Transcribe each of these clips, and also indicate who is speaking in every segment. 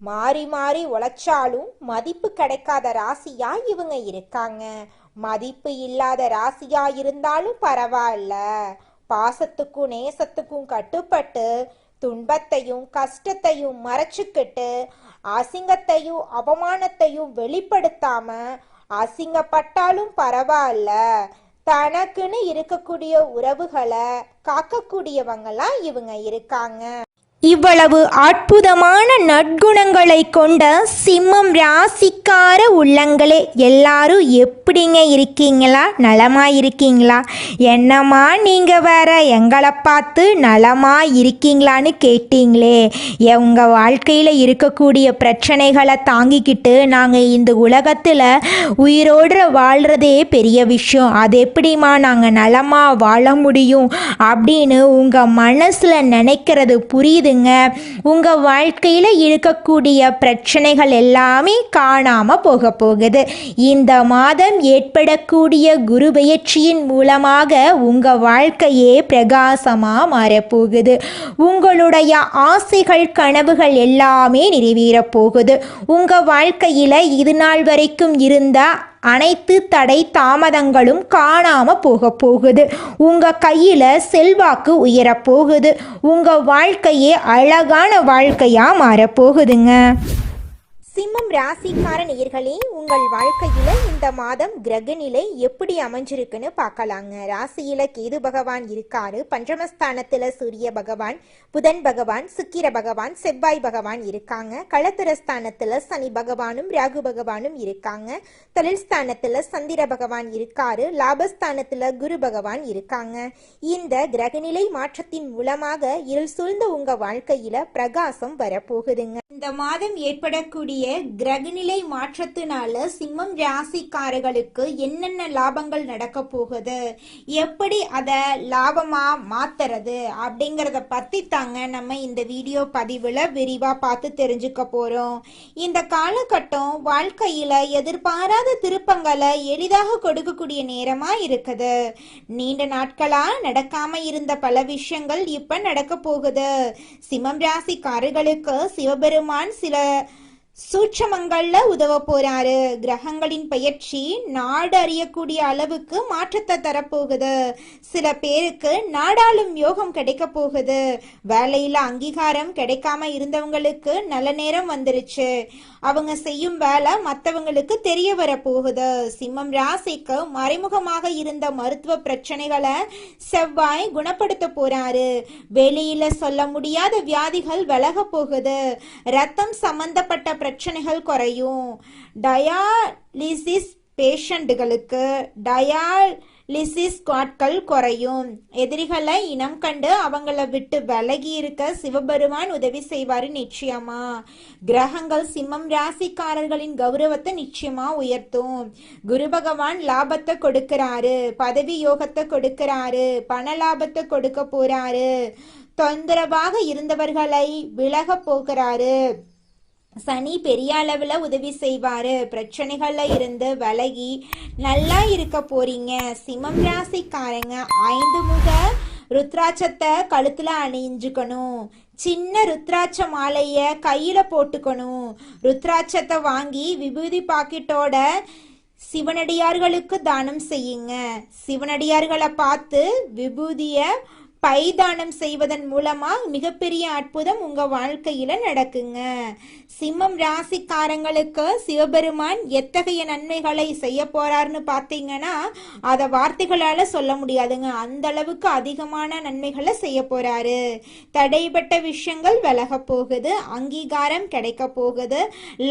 Speaker 1: மாறி மாறி உழைச்சாலும் மதிப்பு கிடைக்காத ராசியா இவங்க இருக்காங்க. மதிப்பு இல்லாத ராசியா இருந்தாலும் பரவாயில்ல. பாசத்துக்கும் நேசத்துக்கும் கட்டுப்பட்டு துன்பத்தையும் கஷ்டத்தையும் மறைச்சுக்கிட்டு அசிங்கத்தையும் அவமானத்தையும் வெளிப்படுத்தாம அசிங்கப்பட்டாலும் பரவாயில்ல. தனக்குன்னு இருக்கக்கூடிய உறவுகளை காக்கக்கூடியவங்களாம் இவங்க இருக்காங்க. இவ்வளவு அற்புதமான நற்குணங்களை கொண்ட சிம்மம் ராசிக்கார உள்ளங்களே எல்லாரும் எப்படிங்க இருக்கீங்களா? நலமா இருக்கீங்களா? என்னம்மா நீங்க வேற? எங்களை பார்த்து நலமா இருக்கீங்களான்னு கேட்டீங்களே. உங்க வாழ்க்கையில இருக்கக்கூடிய பிரச்சனைகளை தாங்கிக்கிட்டு நாங்க இந்த உலகத்துல உயிரோடு வாழ்றதே பெரிய விஷயம். அது எப்படிம்மா நாங்க நலமா வாழ முடியும் அப்படின்னு உங்க மனசுல நினைக்கிறது புரியுதுங்க உங்கள் வாழ்க்கையில் இருக்கக்கூடிய பிரச்சனைகள் எல்லாமே காணாமல் போக போகுது. இந்த மாதம் ஏற்படக்கூடிய குரு பெயர்ச்சியின் மூலமாக உங்கள் வாழ்க்கையே பிரகாசமாக மாறப்போகுது உங்களுடைய ஆசைகள் கனவுகள் எல்லாமே நிறைவேறப் போகுது. உங்கள் வாழ்க்கையில் இது நாள் வரைக்கும் இருந்த அனைத்து தடை தாமதங்களும் காணாம போக போகுது. உங்க கையில செல்வாக்கு உயர போகுது. உங்க வாழ்க்கையே அழகான வாழ்க்கையா மாறப்போகுதுங்க சிம்மம் ராசிக்கார நேயர்களே உங்கள் வாழ்க்கையில இந்த மாதம் கிரக நிலை எப்படி அமைஞ்சிருக்குன்னு பார்க்கலாங்க. ராசியில கேது பகவான் இருக்காரு. பஞ்சமஸ்தானத்துல சூரிய பகவான் புதன் பகவான் சுக்கிர பகவான் செவ்வாய் பகவான் இருக்காங்க. களத்திரஸ்தானத்துல சனி பகவானும் ராகு பகவானும் இருக்காங்க. தொழில் ஸ்தானத்துல சந்திர பகவான் இருக்காரு. லாபஸ்தானத்துல குரு பகவான் இருக்காங்க. இந்த கிரகநிலை மாற்றத்தின் மூலமாக இருள் சூழ்ந்த உங்க வாழ்க்கையில பிரகாசம் வரப்போகுதுங்க. இந்த மாதம் ஏற்படக்கூடிய கிரகநிலை மாற்றத்தினால சிம்மம் ராசிக்காரர்களுக்கு என்னென்ன லாபங்கள் நடக்க போகுது? எப்படி அதை லாபமா மாத்துறது? அப்படிங்கறத பத்தி தாங்க நம்ம இந்த வீடியோ பதிவுல விரிவா பார்த்து தெரிஞ்சுக்க போறோம். இந்த காலகட்டம் வாழ்க்கையில எதிர்பாராத திருப்பங்களை எளிதாக கொடுக்கக்கூடிய நேரமா இருக்குது. நீண்ட நாட்களா நடக்காம இருந்த பல விஷயங்கள் இப்ப நடக்க போகுது. சிம்மம் ராசிக்காரர்களுக்கு பெருமான் சில சூட்சமங்கள்ல உதவ போறாரு. கிரகங்களின் பயிற்சி நாடு அறியக்கூடிய அளவுக்கு மாற்றத்தை தரப்போகுது. சில பேருக்கு நாடாளும் யோகம் கிடைக்க போகுது. வேலையில அங்கீகாரம் கிடைக்காம இருந்தவங்களுக்கு நல்ல நேரம் வந்துருச்சு. அவங்க செய்யும் வேலை மற்றவங்களுக்கு தெரிய வர போகுது. சிம்மம் ராசிக்கு மறைமுகமாக இருந்த மருத்துவ பிரச்சனைகளை செவ்வாய் குணப்படுத்த போறாரு. வெளியில சொல்ல முடியாத வியாதிகள் விலக போகுது. ரத்தம் சம்பந்தப்பட்ட பிரச்சனைகள் குறையும். டயாலிசிஸ் பேஷண்ட்டுகளுக்கு டயாலிசிஸ் காட்கள் குறையும். எதிரிகளை இனம் கண்டு அவங்கள விட்டு விலகி இருக்க சிவபெருமான் உதவி செய்வார் நிச்சயமா. கிரகங்கள் சிம்மம் ராசிக்காரர்களின் கௌரவத்தை நிச்சயமா உயர்த்தும். குரு பகவான் லாபத்தை கொடுக்கிறாரு பதவி யோகத்தை கொடுக்கிறாரு பண லாபத்தை கொடுக்க போறாரு. தொந்தரவாக இருந்தவர்களை விலக போகிறாரு. சனி பெரிய அளவில் உதவி செய்வார். பிரச்சனைகளில் இருந்து விலகி நல்லா இருக்க போறீங்க. சிம்மம் ராசிக்காரங்க ஐந்து முக ருத்ராட்சத்தை கழுத்தில் அணிஞ்சுக்கணும். சின்ன ருத்ராட்ச மாலையை கையில் போட்டுக்கணும். ருத்ராட்சத்தை வாங்கி விபூதி பாக்கெட்டோட சிவனடியார்களுக்கு தானம் செய்யுங்க. சிவனடியார்களை பார்த்து விபூதியை பைதானம் செய்வதன் மூலமா மிகப்பெரிய அற்புதம் உங்க வாழ்க்கையில நடக்குங்க. சிம்மம் ராசிக்காரங்களுக்கு சிவபெருமான் எத்தகைய நன்மைகளை செய்ய போறாருன்னு பார்த்தீங்கன்னா அதை வார்த்தைகளால சொல்ல முடியாதுங்க. அந்த அளவுக்கு அதிகமான நன்மைகளை செய்ய போறாரு. தடைப்பட்ட விஷயங்கள் விலக போகுது அங்கீகாரம் கிடைக்க போகுது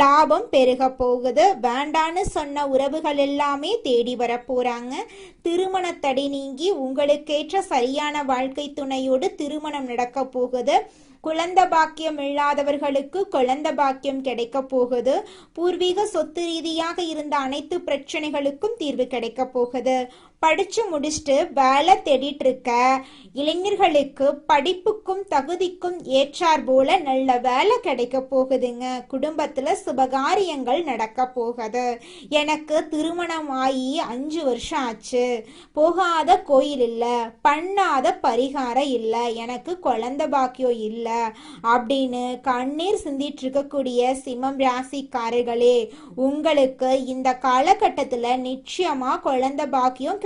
Speaker 1: லாபம் பெருக போகுது வேண்டான்னு சொன்ன உறவுகள் எல்லாமே தேடி வர போறாங்க. திருமண தடை நீங்கி உங்களுக்கேற்ற சரியான வாழ்க்கை துணையோடு திருமணம் நடக்க போகுது. குழந்தை பாக்கியம் இல்லாதவர்களுக்கு குழந்தை பாக்கியம் கிடைக்க போகுது. பூர்வீக சொத்து ரீதியாக இருந்த அனைத்து பிரச்சனைகளுக்கும் தீர்வு கிடைக்க போகுது. படிச்சு முடிச்சுட்டு வேலை தேடிட்டு இருக்க இளைஞர்களுக்கு படிப்புக்கும் தகுதிக்கும் ஏற்றார் போல நல்ல வேலை கிடைக்க போகுதுங்க. குடும்பத்துல சுபகாரியங்கள் நடக்க போகுது. எனக்கு திருமணம் ஆகி அஞ்சு வருஷம் ஆச்சு. போகாத கோயில் இல்லை. பண்ணாத பரிகாரம் இல்லை. எனக்கு குழந்தை பாக்கியம் இல்லை. அப்படின்னு கண்ணீர் சிந்திட்டு இருக்கக்கூடிய சிம்மம் ராசிக்காரர்களே உங்களுக்கு இந்த காலகட்டத்தில் நிச்சயமா குழந்த பாக்கியம்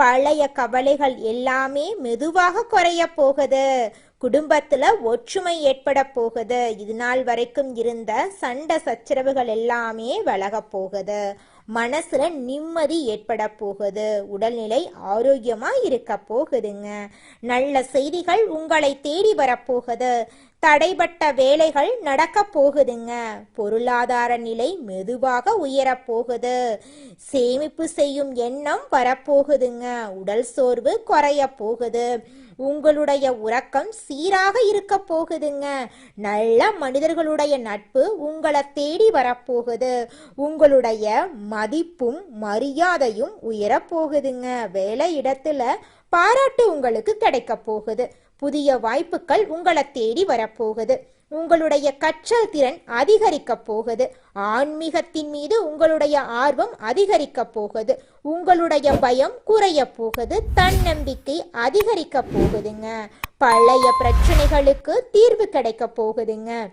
Speaker 1: பழைய கவலைகள் எல்லாமே மெதுவாக குறைய போகுது. குடும்பத்துல ஒற்றுமை ஏற்பட போகுது. இது நாள் வரைக்கும் இருந்த சண்டை சச்சரவுகள் எல்லாமே விலக போகுது. மனசுல நிம்மதி ஏற்பட போகுது. உடல்நிலை ஆரோக்கியமா இருக்க போகுதுங்க. நல்ல செய்திகள் உங்களை தேடி வரப்போகுது தடைபட்ட வேலைகள் நடக்க போகுதுங்க. பொருளாதார நிலை மெதுவாக உயரப் போகுது. சேமிப்பு செய்யும் எண்ணம் வரப்போகுதுங்க. உடல் சோர்வு குறைய போகுது. உங்களுடைய உறக்கம் சீராக இருக்க போகுதுங்க. நல்ல மனிதர்களுடைய நட்பு உங்களை தேடி வரப்போகுது உங்களுடைய மதிப்பும் மரியாதையும் உயரப்போகுதுங்க வேலை இடத்துல பாராட்டு உங்களுக்கு கிடைக்க போகுது. புதிய வாய்ப்புகள் உங்களை தேடி வரப்போகுது. உங்களுடைய கற்றல் திறன் அதிகரிக்க போகுது. ஆன்மீகத்தின் மீது உங்களுடைய ஆர்வம் அதிகரிக்க போகுது. உங்களுடைய பயம் குறைய போகுது. தன்னம்பிக்கை அதிகரிக்க போகுதுங்க. பழைய பிரச்சனைகளுக்கு தீர்வு கிடைக்க போகுதுங்க.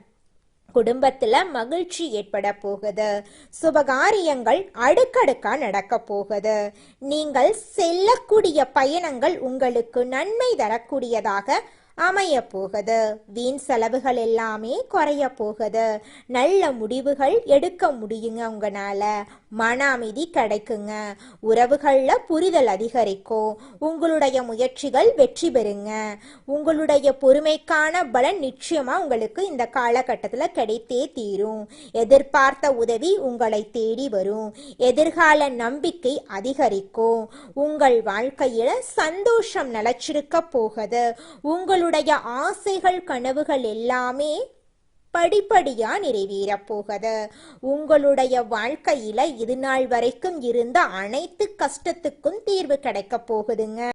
Speaker 1: குடும்பத்தில் மகிழ்ச்சி ஏற்பட போகுது. சுபகாரியங்கள் அடுக்கடுக்கா நடக்க போகுது. நீங்கள் செல்லக்கூடிய பயணங்கள் உங்களுக்கு நன்மை தரக்கூடியதாக அமைய போகுது. வீண் செலவுகள் எல்லாமே குறைய போகுது. நல்ல முடிவுகள் எடுக்க முடியுங்க உங்களால. மன அமைதி கிடைக்குங்க. உறவுகளில் புரிதல் அதிகரிக்கும். உங்களுடைய முயற்சிகள் வெற்றி பெறுங்க. உங்களுடைய பொறுமைக்கான பலன் நிச்சயமாக உங்களுக்கு இந்த காலகட்டத்தில் கிடைத்தே தீரும். எதிர்பார்த்த உதவி உங்களை தேடி வரும். எதிர்கால நம்பிக்கை அதிகரிக்கும். உங்கள் வாழ்க்கையில் சந்தோஷம் நிலச்சிருக்க போகுது. உங்களுடைய ஆசைகள் கனவுகள் எல்லாமே படிப்படியா நிறைவேறப் போகுது உங்களுடைய வாழ்க்கையில இது நாள் வரைக்கும் இருந்த அனைத்து கஷ்டத்துக்கும் தீர்வு கிடைக்க போகுதுங்க.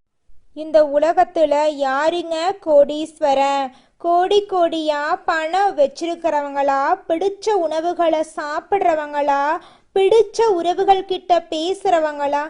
Speaker 1: இந்த உலகத்துல யாருங்க கோடீஸ்வரன் கோடி கோடியா பணம் வச்சிருக்கிறவங்களா? பிடிச்ச உணவுகளை சாப்பிட்றவங்களா? பிடிச்ச உறவுகள் கிட்ட பேசுறவங்களா?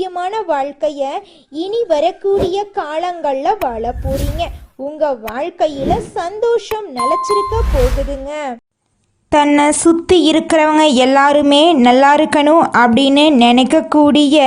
Speaker 1: ஆரோக்கியமான வாழ்க்கைய இனி வரக்கூடிய காலங்கள்ல வாழ போறீங்க. உங்க வாழ்க்கையில சந்தோஷம் நிலைச்சிருக்க போகுதுங்க. தன்னை சுற்றி இருக்கிறவங்க எல்லாருமே நல்லா இருக்கணும் அப்படின்னு நினைக்கக்கூடிய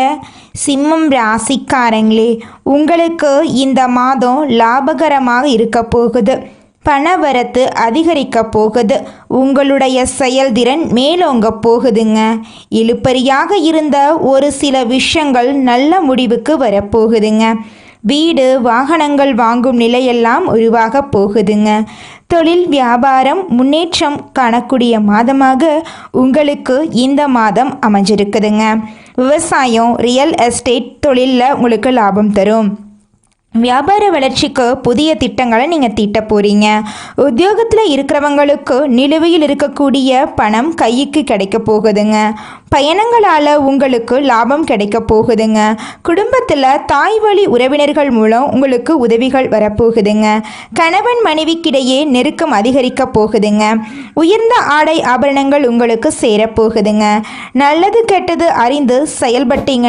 Speaker 1: சிம்மம் ராசிக்காரங்களே உங்களுக்கு இந்த மாதம் லாபகரமாக இருக்க போகுது. பணவரத்து அதிகரிக்க போகுது. உங்களுடைய செயல்திறன் மேலோங்க போகுதுங்க. இழுப்பறியாக இருந்த ஒரு சில விஷயங்கள் நல்ல முடிவுக்கு வரப்போகுதுங்க. வீடு வாகனங்கள் வாங்கும் நிலையெல்லாம் உருவாக போகுதுங்க. தொழில் வியாபாரம் முன்னேற்றம் காணக்கூடிய மாதமாக உங்களுக்கு இந்த மாதம் அமைஞ்சிருக்குதுங்க. விவசாயம் ரியல் எஸ்டேட் தொழிலில் உங்களுக்கு லாபம் தரும். வியாபார வளர்ச்சிக்கு புதிய திட்டங்களை நீங்கள் தீட்ட போகிறீங்க உத்தியோகத்தில் இருக்கிறவங்களுக்கு நிலுவையில் இருக்கக்கூடிய பணம் கைக்கு கிடைக்க போகுதுங்க. பயணங்களால் உங்களுக்கு லாபம் கிடைக்க போகுதுங்க. குடும்பத்தில் தாய் வழி உறவினர்கள் மூலம் உங்களுக்கு உதவிகள் வரப்போகுதுங்க. கணவன் மனைவிக்கிடையே நெருக்கம் அதிகரிக்க போகுதுங்க. உயர்ந்த ஆடை ஆபரணங்கள் உங்களுக்கு சேரப்போகுதுங்க. நல்லது கெட்டது அறிந்து செயல்பட்டீங்க